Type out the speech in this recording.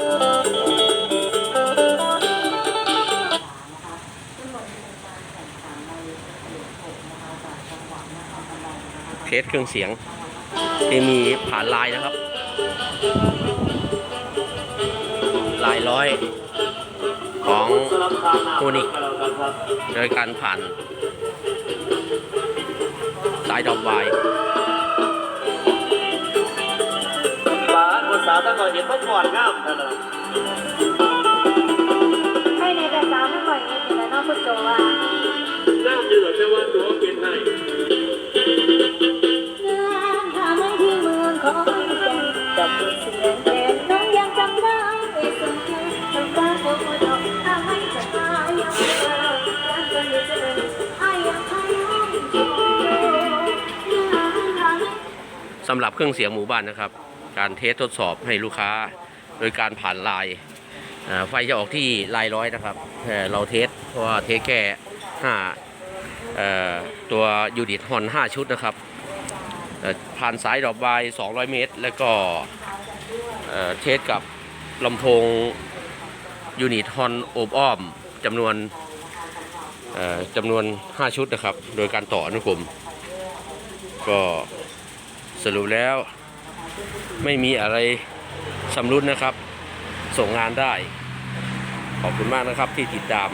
เทสเครื่องเสียงที่มีผ่านลน์นะครับ ลายร้อยของโคนิกโดยการผ่านสายดอกไวานภาษาตั้ต่เห็นมื่อก่อนงามนั่นแหละให้ในแต่สาวไม่ค่อยเห็นอยู่แล้วเนอกคุณโจว่างามอยู่หรอแต่ว่าตัวเป็นไงงานทำให้ที่เมืองของแก่นจับเป็นเสียงแก่นน้องยังจำได้เสมอทำฟ้าโคตรดอกถ้าไม่จะตายยังเจอรักกันอยู่เจอไอ้ยังพยายามโชว์งานทำให้สำหรับเครื่องเสียงหมู่บ้านนะครับ การเทสทดสอบให้ลูกค้า โดยการผ่านลน์อ่าไฟจะออกที่ลน์ร้อยนะครับเราเทสเพราะว่าเทสแค่ห้าตัวยูนิตฮอน5ชุดนะครับผ่านสายดอกไวาย 200 เมตร แล้วก็เทสกับลำโพงยูนิตฮอนโอบอ้อมจำนวนจำนวน 5 ชุดนะครับ โดยการต่ออนุกรมก็สรุปแล้ว ไม่มีอะไรสำรุดนะครับ ส่งงานได้ ขอบคุณมากนะครับที่ติดตาม